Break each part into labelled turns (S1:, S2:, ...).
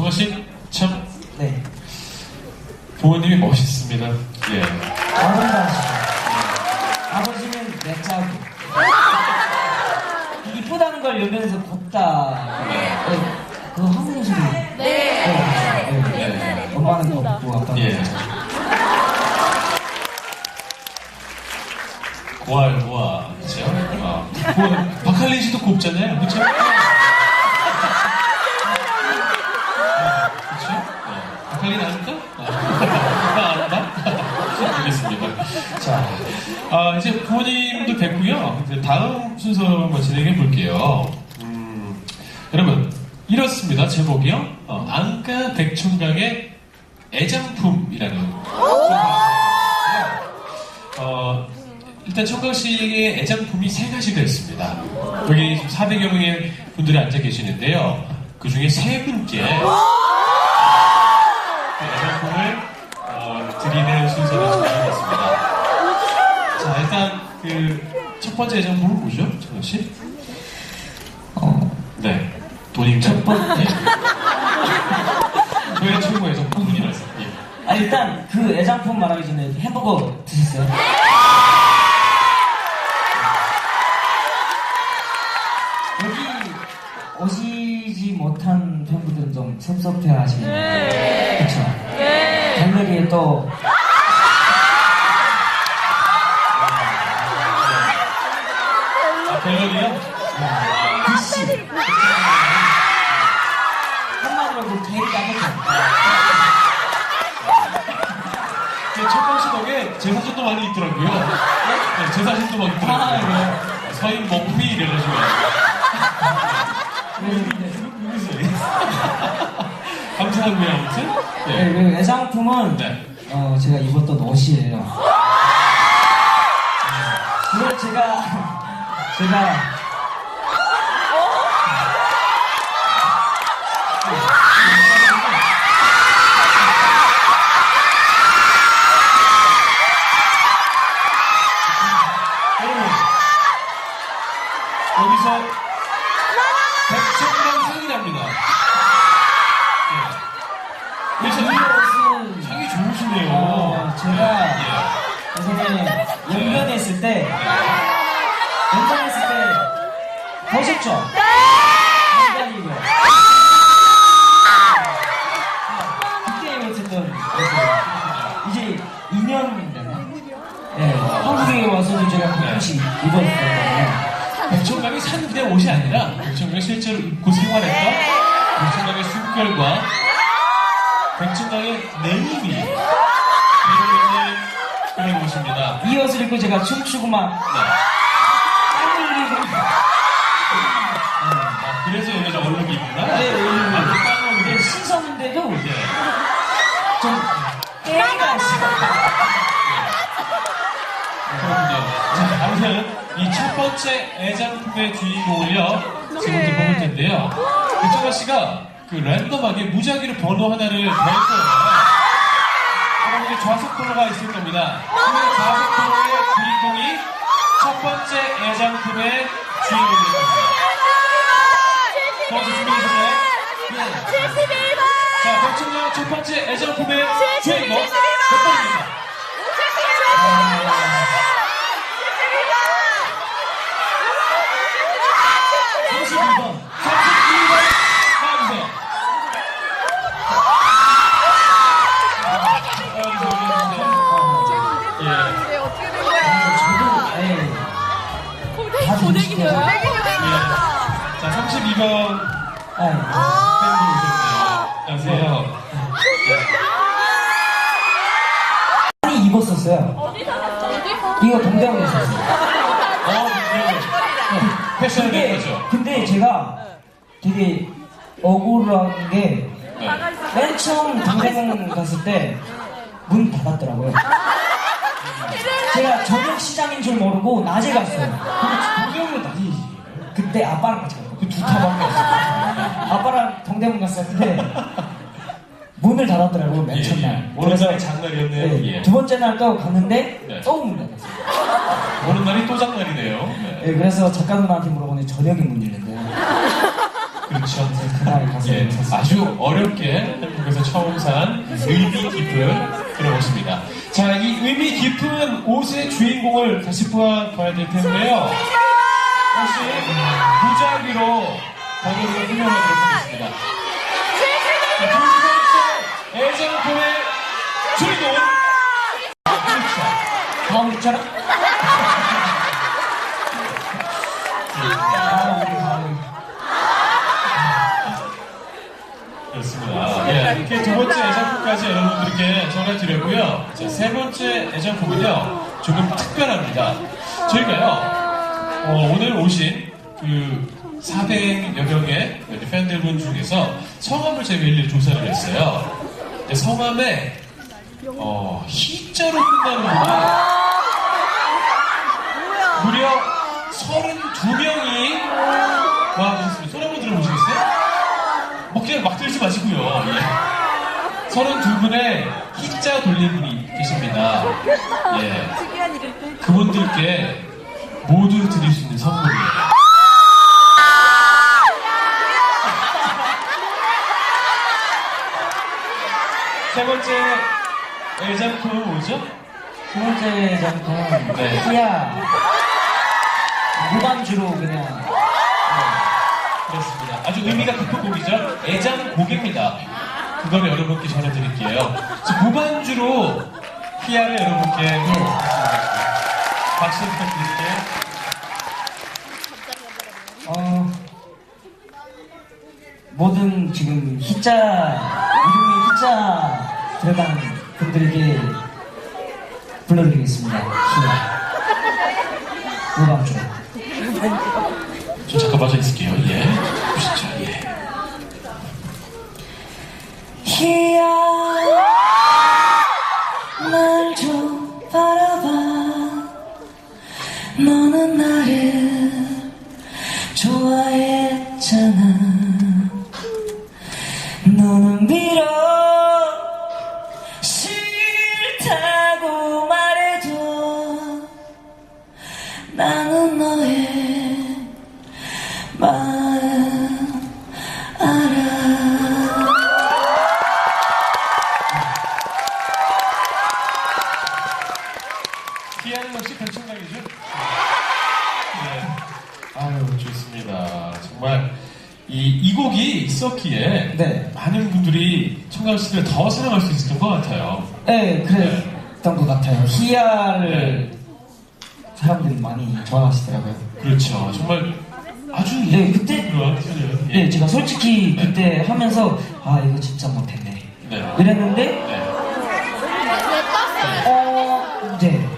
S1: 정아 씨, 참
S2: 네.
S1: 부모님이 멋있습니다. 예.
S2: 아름다우시죠. 아버지는 내 짜고. 이쁘다는 걸 연변에서 곱다. 네. 그거 한국인 소리. 네. 네. 그렇죠. 네. 엄마는 곱고 아빠는
S1: 예. 고알, 고아. 그쵸? 어. 고아, 박할린 씨도 곱잖아요. 그쵸? 그 쵸? 어. 박할린 아닙니까? 아, 알아? 알겠습니다. 자, 아, 이제 부모님도 됐고요. 이제 다음 순서 한번 진행해 볼게요. 음, 여러분, 이렇습니다. 제목이요. 어, 안가 백충강의 애장품이라는. 어, 일단 청강 씨의 애장품이 세 가지가 있습니다. 여기 400여 명의 분들이 앉아 계시는데요. 그 중에 세 분께 번째 애장품은 뭐죠, 청강 씨?
S2: 어,
S1: 네, 돈입니다.
S2: 첫 번째.
S1: 저의 최고 애장품이라서. 예.
S2: 아, 일단 그 애장품 말하기 전에 햄버거 드셨어요? 여기 오시지 못한 팬분들은 좀 섭섭해 하시네요. 그쵸? 갤러리에 또 한마디로 그 제일 까맣죠?
S1: 제 첫번 시덕에 제 사진도 많이 있더라고요. 네, 제 사진도 막
S2: 아,
S1: 있더라고요. 서인 먹부이 이래가지고. 누구세요? 감사하고요, 아무튼.
S2: 네,
S1: 네.
S2: 그 애장품은
S1: 네.
S2: 어, 제가 입었던 옷이에요. 그걸 제가 제가
S1: 여기서 백천만 상이 납니다. 네.
S2: 이
S1: 그래서
S2: 옷은
S1: 상이 좋으시네요.
S2: 어, 제가
S1: 예.
S2: 예전에 연변했을 때 연변했을 때 보셨죠? 연변이고요. 그때 옷을 이제 2년 됐나? 네, 한국에 와서도 제가 가끔씩 입었었거든요.
S1: 백천강이 샀는데 옷이 아니라 백천강이 실제로 입고 생활했던 백천강의 숨결과 백천강의 내님이 그리고 있는 그런 옷입니다.
S2: 이 옷을 입고 제가 춤추고 막
S1: 네.
S2: 땀 흘리고
S1: 아, 그래서 여기 좀 얼룩이 있구나.
S2: 네, 얼룩이.
S1: 아, 그
S2: 근데
S1: 땀을
S2: 신선한데도
S1: 네.
S2: 좀 깨가.
S1: 그렇군요. 자, 아무튼 이 첫 번째 애장품의 주인공을요 지금부터 뽑을 텐데요. 백정아 씨가 그 랜덤하게 무작위로 번호 하나를 낼 거예요. 여러분들 좌석 번호가 있을 겁니다. 그 좌석 번호의 주인공이 첫 번째 애장품의 주인공입니다. 먼저 준비되셨나요? 네. 자, 백정아 첫 번째 애장품의 주인공 자, 32번
S2: 예.
S1: 팬분 오셨네요. 안녕하세요.
S2: 많이 입었었어요. 이거 동대문에 있었어요.
S1: 어, 네. 패션을
S2: 근데,
S1: 냈죠.
S2: 근데 제가 되게 억울한 게,
S1: 네.
S2: 맨 처음 동대문 갔을 때, 문 닫았더라고요. 제가 저녁 시장인 줄 모르고 낮에 갔어요.
S1: 동대문은 낮이지.
S2: 그때 아빠랑 같이 갔어요. 그두 타밖에 없어요. 아빠랑 동대문 갔었는데, 문을 닫았더라고요, 맨
S1: 예,
S2: 첫날.
S1: 예. 오늘 날이 장날이었네요.
S2: 네,
S1: 예.
S2: 두 번째 날또 갔는데,
S1: 네.
S2: 또문 닫았어요.
S1: 오는 날이 또 장날이네요. 네.
S2: 예, 그래서 작가 누나한테 물어보니 저녁에 문 열린대요.
S1: 그렇죠.
S2: 그날 가서
S1: 예, 아주 어렵게 한국에서 처음 산 의미 깊은 그런 옷입니다. 자, 이 의미 깊은 옷의 주인공을 다시 보아, 봐야 될 텐데요. 혹시 무작위로 번호를 설명하도록 하겠습니다. 자, 두 번째 애정 품의 주인공은 그렇죠.
S2: 다음 있잖아? 아, 우리 다음.
S1: 그렇습니다. 예, 이렇게 두 번째 애장품까지 여러분들께 전해드렸고요. 자, 세 번째 애장품은요, 조금 특별합니다. 저희가요, 어, 오늘 오신 그 400여 명의 팬들분 중에서 성함을 저희가 일일이 조사를 했어요. 근데 성함에, 어, 희자로 끝나는 분이 무려 32명이 와 계셨습니다. 손 한번 들어보시겠어요? 뭐 그냥 막 들지 마시고요. 예. 32분의 희자 돌린 분이 계십니다. 예. 그분들께 모두 드릴 수 있는 선물이에요. 세 번째 애장품은 뭐죠?
S2: 두 번째 작품은
S1: 네.
S2: 희야 무반주로 그냥
S1: 그렇습니다. 아주 의미가 깊은 곡이죠. 애장곡입니다. 그걸 여러분께 전해드릴게요. 무반주로 희야를 여러분께
S2: 예.
S1: 박수 부탁드릴게요.
S2: 어, 모든 지금 희자 이름이 희자 들어간 분들에게 불러드리겠습니다. 희야 무반주로
S1: 좀 잠깐 빠져 있을게요. 예. 보시죠. 예.
S2: 희야 날 좀 바라봐 너는
S1: 분들이 청강 씨를 더 사랑할 수 있었던 것 같아요.
S2: 네, 그랬던 것 같아요. 희야를 사람들이 많이 좋아하시더라고요.
S1: 그렇죠. 정말 아주
S2: 네, 그때-.
S1: 예.
S2: 네, 제가 솔직히 그때 하면서 아 이거 진짜 못했네.
S1: 네.
S2: 이랬는데
S1: 네.
S2: 어, 네.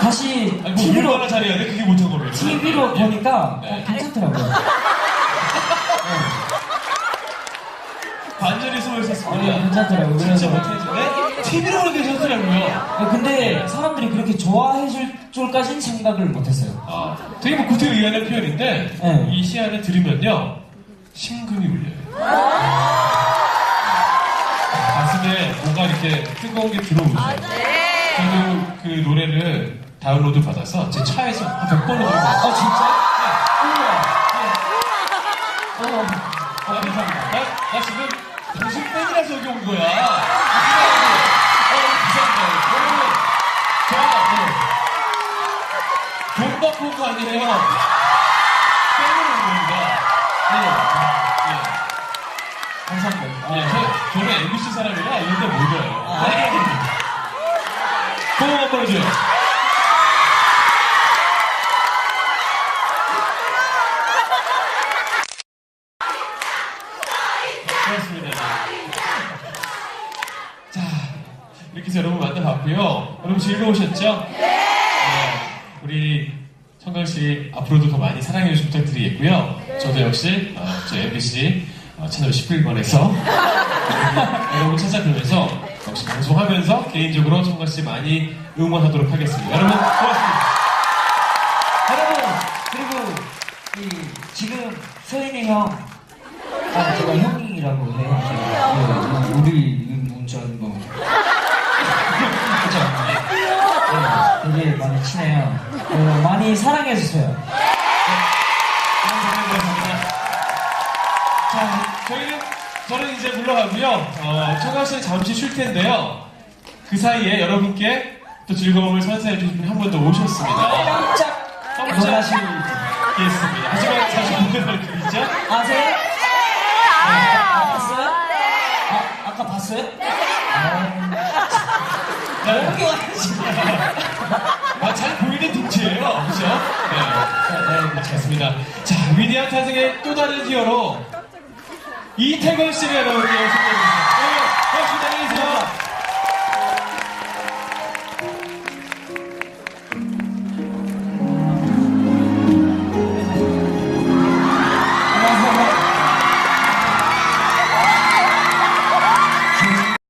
S2: 다시
S1: 아니, 뭐
S2: TV로
S1: 얼마나 잘해야 돼? 그게 못한 거면.
S2: TV로 보니까
S1: 네.
S2: 어, 괜찮더라고요.
S1: 반전의 숨을
S2: 네,
S1: 샀습니다.
S2: 괜찮더라고요.
S1: 진짜 못했는데 TV로 좋더라고요.
S2: 네, 근데 사람들이 그렇게 좋아해 줄 줄까지는 생각을 못했어요.
S1: 아, 되게 뭐 구태의연한 표현인데
S2: 네.
S1: 이 시안을 들으면요 심금이 울려요. 가슴에 뭔가 이렇게 뜨거운 게 들어오죠. 저도 그 노래를 다운로드 받아서 제 차에서 한 100번을 들고 왔어요.
S2: 아 진짜?
S1: 어, 어, 감사합니다. 나, 나 지금 당신 팬이라서 여기 온 거야. 어, 감사합니다. 네. 돈 받고 온 거 아니에요? 팬으로 온 겁니다. 네. 예.
S2: 감사합니다.
S1: 예, 저, 저는 MBC 사람이라 이런 데 못 와요. 고마워 한번 해줘요. 고맙습니다. 자, 이렇게 해서 여러분 만나봤고요. 여러분 즐거우셨죠? 네. 우리 청강 씨 앞으로도 더 많이 사랑해 주시면 부탁드리겠고요. 저도 역시 어, 저 MBC 어, 채널 11번에서 여러분 찾아뵈면서 역시 방송하면서 개인적으로 청강 씨 많이 응원하도록 하겠습니다. 여러분 고맙습니다.
S2: 여러분 그리고 이 지금 서인이 형, 아 제가 형이라고 해요. 네, 우리 문전 뭐 그죠? 네, 되게 많이 친해요. 어, 많이 사랑해 주세요.
S1: 여러분 감사합니다. 물러가고요. 어, 청강 씨는 잠시 쉴 텐데요. 그 사이에 여러분께 또 즐거움을 선사해 주신 분이 한 분 더 오셨습니다.
S2: 깜짝 놀라실
S1: 겠습니다. 하지만 사실 오늘 그리죠?
S2: 아세요? 봤어요? 아, 아까 봤어요?
S1: 네.
S2: 여기 와야지.
S1: 보이는 둥지예요. 그죠? 네. 네, 그렇습니다. 자, 위대한 탄생의 또 다른 히어로 이태건 씨를 여러분께 소개해주겠습니다.